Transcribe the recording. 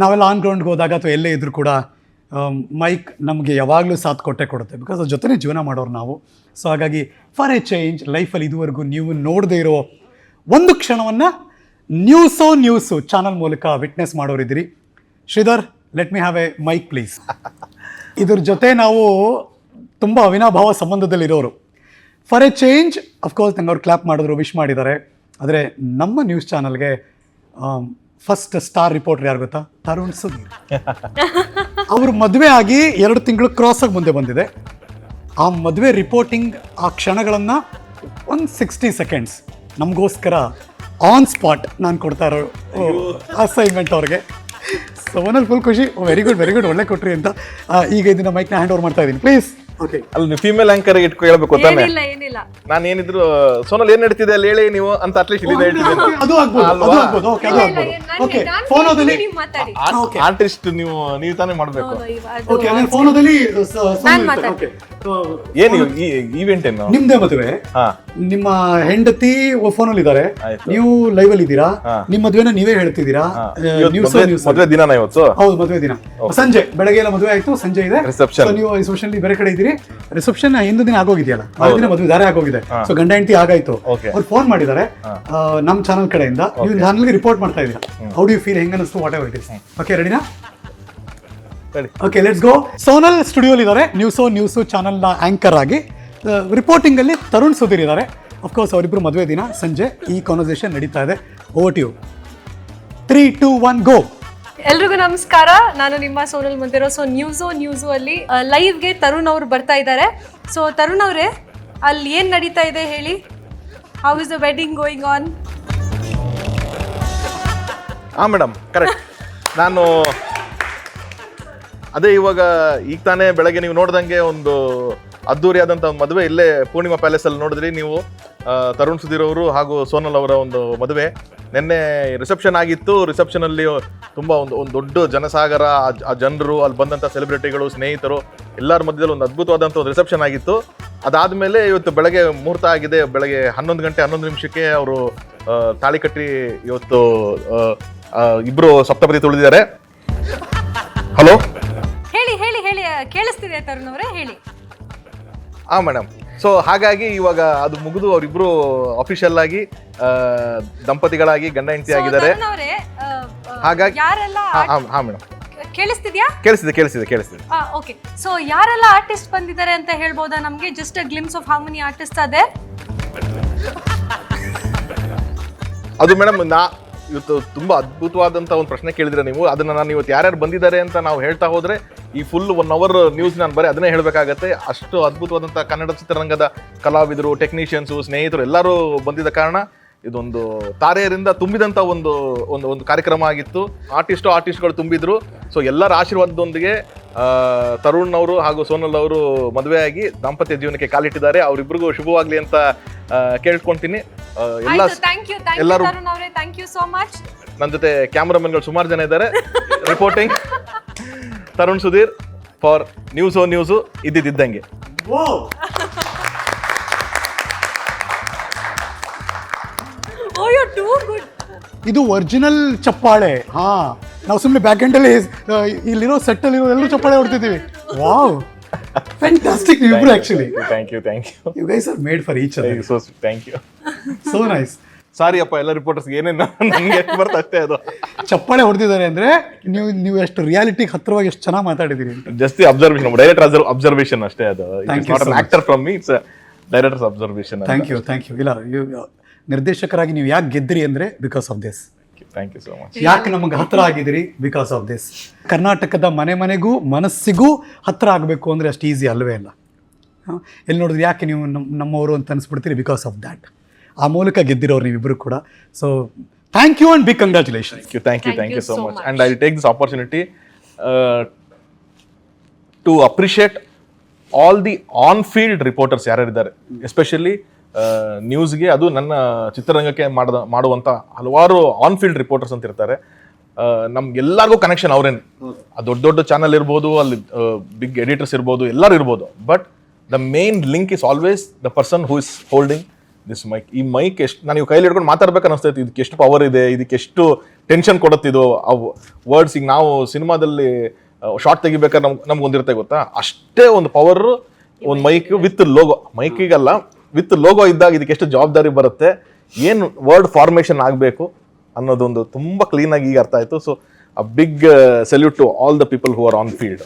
ನಾವೆಲ್ಲ ಆನ್ ಗ್ರೌಂಡ್ಗೆ ಹೋದಾಗ ಅಥವಾ ಎಲ್ಲೇ ಇದ್ರೂ ಕೂಡ ಮೈಕ್ ನಮಗೆ ಯಾವಾಗಲೂ ಸಾಥ್ ಕೊಟ್ಟೆ ಕೊಡುತ್ತೆ. ಬಿಕಾಸ್ ಅದ್ರ ಜೊತೆನೇ ಜೀವನ ಮಾಡೋರು ನಾವು. ಸೊ ಹಾಗಾಗಿ ಫಾರ್ ಎ ಚೇಂಜ್ ಲೈಫಲ್ಲಿ ಇದುವರೆಗೂ ನೀವು ನೋಡದೇ ಇರೋ ಒಂದು ಕ್ಷಣವನ್ನು ನ್ಯೂಸು ನ್ಯೂಸು ಚಾನಲ್ ಮೂಲಕ witness ಮಾಡೋರಿದ್ದೀರಿ Sridhar let me have a mic please ಇದ್ರ ಜೊತೆ ನಾವು ತುಂಬ ಅವಿನಾಭಾವ ಸಂಬಂಧದಲ್ಲಿರೋರು. For a change of course ನಂಗೆ ಅವ್ರು ಕ್ಲಾಪ್ ಮಾಡಿದ್ರು ವಿಶ್ ಮಾಡಿದ್ದಾರೆ. ಆದರೆ ನಮ್ಮ ನ್ಯೂಸ್ ಚಾನಲ್ಗೆ ಫಸ್ಟ್ ಸ್ಟಾರ್ ರಿಪೋರ್ಟರ್ ಯಾರು ಗೊತ್ತಾ? ತರುಣ್ ಸುಧೀರ್. ಅವರು ಮದುವೆ ಆಗಿ ಎರಡು ತಿಂಗಳು ಕ್ರಾಸಾಗಿ ಮುಂದೆ ಬಂದಿದೆ. ಆ ಮದುವೆ ರಿಪೋರ್ಟಿಂಗ್ ಆ ಕ್ಷಣಗಳನ್ನು ಒಂದು ಸಿಕ್ಸ್ಟಿ ಸೆಕೆಂಡ್ಸ್ ನಮಗೋಸ್ಕರ ಆನ್ ಸ್ಪಾಟ್ ನಾನು ಕೊಡ್ತಾ ಇರೋ ಅಸೈನ್ಮೆಂಟ್ ಅವ್ರಿಗೆ. ಸೊ ಒನ್ ಫುಲ್ ಖುಷಿ. ವೆರಿ ಗುಡ್ ವೆರಿ ಗುಡ್ ಒಳ್ಳೆ ಕೊಟ್ರಿ ಅಂತ. ಈಗ ಇದನ್ನ ಮೈಕ್ನ ಹ್ಯಾಂಡ್ ಓವರ್ ಮಾಡ್ತಾ ಇದ್ದೀನಿ. ಪ್ಲೀಸ್ ಅಲ್ಲಿ ನೀವು ಫೀಮೇಲ್ ಆಂಕರ್ ಇಟ್ಕೊ ಹೇಳ್ಬೇಕು ತಾನೆ ಏನಿಲ್ಲ ಏನಿಲ್ಲ. ನಾನು ಏನಿದ್ರು ಸೋನಲ್ ಏನ್ ನಡೀತಿದೆ ಅಲ್ಲಿ ಹೇಳಿ ನೀವು ಅಂತ ಅಟ್ಲೀಸ್ಟ್ ಇಲ್ಲಿ ಹೇಳ್ತಿದ್ದೀನಿ ಅದು ಆಗ್ಬೋದು ಅದು? ಆಗ್ಬೋದು. ಓಕೆ ಅದು ಆಗ್ಬೋದು. ಓಕೆ ಫೋನೋದಲ್ಲಿ ನೀವು ಮಾತಾಡಿ. ಆರ್ಟಿಸ್ಟ್ ನೀವು ನೀವು ತಾನೇ ಮಾಡ್ಬೇಕು. ಓಕೆ ಅಂದ್ರೆ ಫೋನೋದಲ್ಲಿ ನಾನು ಮಾತಾಡ್ತೀನಿ. ಓಕೆ ಏನು ಈ ಈವೆಂಟ್ ಏನು? ನಿಮ್ದೇ ಮದುವೆ? ಹಾ. ನಿಮ್ಮ ಹೆಂಡತಿ ಫೋನಲ್ಲಿ ಇದ್ದಾರೆ. ನೀವು ಲೈವ್ ಅಲ್ಲಿ ಇದ್ದೀರಾ ನಿಮ್ ನಿಮ್ಮ ಮದುವೆನ ನೀವೇ ಹೇಳ್ತಿದ್ದೀರಾ? ಮದುವೆ ದಿನ ಇವತ್ತು ನ್ಯೂಸ್ ನ್ಯೂಸ್ ಹೌದು ಮದುವೆ ದಿನ. ಸಂಜೆ ಬೆಳಗ್ಗೆ ಎಲ್ಲ ಮದುವೆ ಆಯ್ತು ಸಂಜೆ ಇದೆ. ರಿಸೆಪ್ಷನ್ ನೀವು ರಿಸೆಪ್ಷನ್ ಬೇರೆ ಕಡೆ ಇದ್ದೀರಿ. ರಿಸೆಪ್ಷನ್ ಹಿಂದಿನ ದಿನ ಆಗೋಗಿದೆಯಲ್ಲ? ಆ ದಿನ ಮದುವೆ ದಾರೆ ಆಗೋಗಿದೆ. ಸೊ ಗಂಡ ಹೆಂಡತಿ ಆಗಾಯ್ತು. ಅವ್ರು ಫೋನ್ ಮಾಡಿದ್ದಾರೆ. ನಮ್ಮ ಚಾನಲ್ ಕಡೆಯಿಂದ. ನೀವು ಚಾನಲ್ಗೆ ರಿಪೋರ್ಟ್ ಮಾಡ್ತಾ ಇದ್ದೀರಾ? ಹೌ ಡು ಯು ಫೀಲ್ ಹೆಂಗ್ ಅನಿಸ್ತು whatever it is okay ರೆಡಿನಾ ಓಕೆ ಲೆಟ್ಸ್ ಗೋ ಸೋನಲ್ ಸ್ಟುಡಿಯೋಲ್ ಇದ್ದಾರೆ ನ್ಯೂಸೋ ಚಾನೆಲ್ನ ಆಂಕರ್ ಆಗಿ. ರಿಪೋರ್ಟಿಂಗ್ ಅಲ್ಲಿ ತರುಣ್ ಸುಧೀರ್ ಇದ್ದಾರೆ. ಅಫ್ಕೋರ್ಸ್ ಅವರಿಬ್ಬರು ಮದುವೆ ದಿನ ಸಂಜೆ ಈ ಕಾನ್ವರ್ಸೇಷನ್ ನಡೀತಾ ಇದೆ. ಓಟ್ you three two one go ಎಲ್ರಿಗೂ ನಮಸ್ಕಾರ. ನಾನು ನಿಮ್ಮ ಸೋನಲ್ ಮುಂದಿರೋ ಸೊ ನ್ಯೂಸು ನ್ಯೂಸು ಅಲ್ಲಿ ಲೈವ್ಗೆ ತರುಣ್ ಅವರು ಬರ್ತಾ ಇದ್ದಾರೆ. ಸೊ ತರುಣ್ ಅವರೇ ಅಲ್ಲಿ ಏನು ನಡೀತಾ ಇದೆ ಹೇಳಿ? How is the wedding going on ಹಾಂ ಮೇಡಮ್ ಕರೆಕ್ಟ್ ನಾನು ಅದೇ ಇವಾಗ ಈಗ ತಾನೇ ಬೆಳಗ್ಗೆ ನೀವು ನೋಡ್ದಂಗೆ ಒಂದು ಅದ್ದೂರಿಯಾದಂಥ ಒಂದು ಮದುವೆ ಇಲ್ಲೇ ಪೂರ್ಣಿಮಾ ಪ್ಯಾಲೇಸ್ ಅಲ್ಲಿ ನೋಡಿದ್ರಿ. ನೀವು ತರುಣ್ ಸುಧೀರ್ ಅವರು ಹಾಗೂ ಸೋನಲ್ ಅವರ ಒಂದು ಮದುವೆ. ನಿನ್ನೆ ರಿಸೆಪ್ಷನ್ ಆಗಿತ್ತು. ರಿಸೆಪ್ಷನ್ ಅಲ್ಲಿ ತುಂಬಾ ಒಂದು ಒಂದು ದೊಡ್ಡ ಜನಸಾಗರ, ಆ- ಜನರು, ಅಲ್ಲಿ ಬಂದಂಥ ಸೆಲೆಬ್ರಿಟಿಗಳು ಸ್ನೇಹಿತರು, ಎಲ್ಲರ ಮಧ್ಯದಲ್ಲಿ ಒಂದು ಅದ್ಭುತವಾದಂಥ ಒಂದು ರಿಸೆಪ್ಷನ್ ಆಗಿತ್ತು. ಅದಾದ್ಮೇಲೆ ಇವತ್ತು ಬೆಳಗ್ಗೆ ಮುಹೂರ್ತ ಆಗಿದೆ. ಬೆಳಗ್ಗೆ ಹನ್ನೊಂದು ಗಂಟೆ ಹನ್ನೊಂದು ನಿಮಿಷಕ್ಕೆ ಅವರು ತಾಳಿ ಕಟ್ಟಿ ಇವತ್ತು ಇಬ್ರು ಸಪ್ತಪದಿ ತುಳಿದಿದ್ದಾರೆ. ಹಲೋ? ಹೇಳಿ ಹೇಳಿ ಹೇಳಿ ಕೇಳಿಸ್ತಿದೆ ತರುಣ್ ಅವರೇ, ಹೇಳಿ. ಹಾ ಮೇಡಮ್ ಸೊ ಹಾಗಾಗಿ ಇವಾಗ ಅದು ಮುಗಿದು ಅವರಿಬ್ರು ಅಫಿಷಿಯಲ್ ಆಗಿ ಆ, ದಂಪತಿಗಳಾಗಿ ಗಂಡ ಹೆಂಡತಿ ಆಗಿದ್ದಾರೆ. ತರುಣ್ ಅವರೇ ಆ, ಆ, ಹಾಗಾಗಿ- ಯಾರೆಲ್ಲ ಹಾ ಮೇಡಮ್ ಕೇಳಿಸ್ತಿದ್ಯಾ? ಕೇಳಿಸಿದೆ ಕೇಳಿಸಿದೆ ಕೇಳಿಸಿದೆ ಓಕೆ ಸೊ ಯಾರೆಲ್ಲ ಆರ್ಟಿಸ್ಟ್ ಬಂದಿದ್ದಾರೆ ಅಂತ ಹೇಳ್ಬೋದಾ ನಮಗೆ? Just glimpse of how many artist ಅದೇ ಅದು ಮೇಡಮ್ ನಾ ಇವತ್ತು ತುಂಬಾ ಅದ್ಭುತವಾದಂತ ಒಂದು ಪ್ರಶ್ನೆ ಕೇಳಿದ್ರೆ ನೀವು. ಅದನ್ನ ನಾನು ಇವತ್ತು ಯಾರ್ಯಾರು ಬಂದಿದ್ದಾರೆ ಅಂತ ನಾವು ಹೇಳ್ತಾ ಹೋದರೆ ಈ ಫುಲ್ ಒನ್ ಅವರ್ ನ್ಯೂಸ್ ನಾನು ಬರೀ ಅದನ್ನೇ ಹೇಳಬೇಕಾಗತ್ತೆ. ಅಷ್ಟು ಅದ್ಭುತವಾದಂಥ ಕನ್ನಡ ಚಿತ್ರರಂಗದ ಕಲಾವಿದರು ಟೆಕ್ನಿಷಿಯನ್ಸು ಸ್ನೇಹಿತರು ಎಲ್ಲರೂ ಬಂದಿದ್ದ ಕಾರಣ ಇದೊಂದು ತಾರೆಯರಿಂದ ತುಂಬಿದಂಥ ಒಂದು ಒಂದು ಒಂದು ಕಾರ್ಯಕ್ರಮ ಆಗಿತ್ತು. ಆರ್ಟಿಸ್ಟು ಆರ್ಟಿಸ್ಟ್ಗಳು ತುಂಬಿದ್ರು. ಸೊ ಎಲ್ಲರ ಆಶೀರ್ವಾದದೊಂದಿಗೆ ತರುಣ್ ಅವರು ಹಾಗೂ ಸೋನಲ್ ಅವರು ಮದುವೆಯಾಗಿ ದಾಂಪತ್ಯ ಜೀವನಕ್ಕೆ ಕಾಲಿಟ್ಟಿದ್ದಾರೆ. ಅವರಿಬ್ಬರಿಗೂ ಶುಭವಾಗಲಿ ಅಂತ ಕೇಳ್ಕೊಳ್ತೀನಿ ಎಲ್ಲ ಥ್ಯಾಂಕ್ ಯು ಥ್ಯಾಂಕ್ ಯು ಎಲ್ಲರೂ Tarun thank you so much ನನ್ನ ಜೊತೆ ಕ್ಯಾಮ್ರಾಮನ್ಗಳು ಸುಮಾರು ಜನ ಇದ್ದಾರೆ. Reporting Tarun Sudhir for news O news ಇದ್ದಿದ್ದಂಗೆ. ಗುಡ್ ಇದು ಒರಿಜಿನಲ್ ಚಪ್ಪಾಳೆ. ಹಾ. ನಾವು ಸುಮ್ಮನೆ ಬ್ಯಾಕ್ ಹ್ಯಾಂಡಲ್ಲಿ ಇಲ್ಲಿರೋ ಸೆಟ್ಟಲ್ಲಿರೋ ಅಲ್ಲಿ ಎಲ್ಲರೂ ಚಪ್ಪಾಳೆ ಹೊಡ್ತಿದ್ದೀವಿ. ವಾವ್ ಫ್ಯಾಂಟಾಸ್ಟಿಕ್ ಇಬ್ರು actually thank you thank you you guys are made for each other so thank you so nice sorry ಅಪ್ಪ ಎಲ್ಲ ರಿಪೋರ್ಟರ್ಸ್ ಏನೇನು ನನಗೆ ಎಷ್ಟು ಬರುತ್ತೆ ಅಷ್ಟೇ ಅದು. ಚಪ್ಪಾಳೆ ಹೊಡೆದಿದ್ದಾರೆ ಅಂದ್ರೆ ನೀವು ನೀವು ಎಷ್ಟು ರಿಯಾಲಿಟಿಗೆ ಹತ್ರವಾಗಿ ಎಷ್ಟು ಚೆನ್ನಾಗಿ ಮಾತಾಡಿದ್ದೀರಿ ಅಂತ. ಜಸ್ಟ್ ಅಬ್ಸರ್ವೇಷನ್ ಡೈರೆಕ್ಟರ್ ಅಬ್ಸರ್ವೇಷನ್ ಅಷ್ಟೇ ಅದು. Thank you so actor from me it's director's observation thank you thank you ಇಲ್ಲ you- ನಿರ್ದೇಶಕರಾಗಿ ನೀವು ಯಾಕೆ ಗೆದ್ರಿ ಅಂದ್ರೆ because of this thank you so much ಯಾಕೆ ನಮಗೆ ಹತ್ರ ಆಗಿದ್ರಿ ಬಿಕಾಸ್ ಆಫ್ ದಿಸ್ ಕರ್ನಾಟಕದ ಮನೆ ಮನೆಗೂ ಮನಸ್ಸಿಗೂ ಹತ್ರ ಆಗಬೇಕು ಅಂದರೆ ಅಷ್ಟು ಈಸಿ ಅಲ್ವೇ ಅಲ್ಲ? ಎಲ್ಲಿ ನೋಡಿದ್ರೆ? ಯಾಕೆ ನೀವು ನಮ್ಮ ನಮ್ಮವರು ಅಂತ ಅನಿಸ್ಬಿಡ್ತೀರಿ? ಬಿಕಾಸ್ ಆಫ್ ದ್ಯಾಟ್ ಆ ಮೂಲಕ ಗೆದ್ದಿರೋರು ನೀವಿಬ್ಬರು ಕೂಡ. So thank you and big congratulation thank you thank you thank you you much and I take this opportunity to appreciate all the on field reporters all the on-field reporters ಯಾರ್ಯಾರಿದ್ದಾರೆ. Especially ನ್ಯೂಸ್ಗೆ ಅದು ನನ್ನ ಚಿತ್ರರಂಗಕ್ಕೆ ಮಾಡ್ದ ಮಾಡುವಂಥ ಹಲವಾರು on-field reporters ಅಂತ ಇರ್ತಾರೆ. ನಮ್ಗೆಲ್ಲರಿಗೂ ಕನೆಕ್ಷನ್ ಅವರೇನೆ. ಆ ದೊಡ್ಡ ದೊಡ್ಡ ಚಾನಲ್ ಇರ್ಬೋದು ಅಲ್ಲಿ ಬಿಗ್ ಎಡಿಟರ್ಸ್ ಇರ್ಬೋದು ಎಲ್ಲರೂ ಇರ್ಬೋದು. But the main link is always the person who is holding this mic ಈ ಮೈಕ್ ಎಷ್ಟು ನಾನು ಕೈಲಿ ಹಿಡ್ಕೊಂಡು ಮಾತಾಡ್ಬೇಕು ಅನಿಸ್ತೈತಿ ಇದಕ್ಕೆ ಎಷ್ಟು ಪವರ್ ಇದೆ ಇದಕ್ಕೆ ಎಷ್ಟು ಟೆನ್ಷನ್ ಕೊಡುತ್ತಿದ್ದು ಆ ವರ್ಡ್ಸ್ ಈಗ ನಾವು ಸಿನಿಮಾದಲ್ಲಿ ಶಾರ್ಟ್ ತೆಗಿಬೇಕಾದ್ರೆ ನಮ್ಗೆ ನಮ್ಗೆ ಒಂದಿರುತ್ತೆ ಗೊತ್ತಾ? ಅಷ್ಟೇ ಒಂದು ಪವರ್ ಒಂದು ಮೈಕ್ ವಿತ್ ಲೋಗೋ ಮೈಕಿಗಲ್ಲ ವಿತ್ ಲೋಗೋ ಇದ್ದಾಗ ಇದಕ್ಕೆ ಎಷ್ಟು ಜವಾಬ್ದಾರಿ ಬರುತ್ತೆ, ಏನು ವರ್ಡ್ ಫಾರ್ಮೇಷನ್ ಆಗಬೇಕು ಅನ್ನೋದೊಂದು ತುಂಬ ಕ್ಲೀನಾಗಿ ಈಗ ಅರ್ಥ ಆಯಿತು. So a big salute to all the people who are on field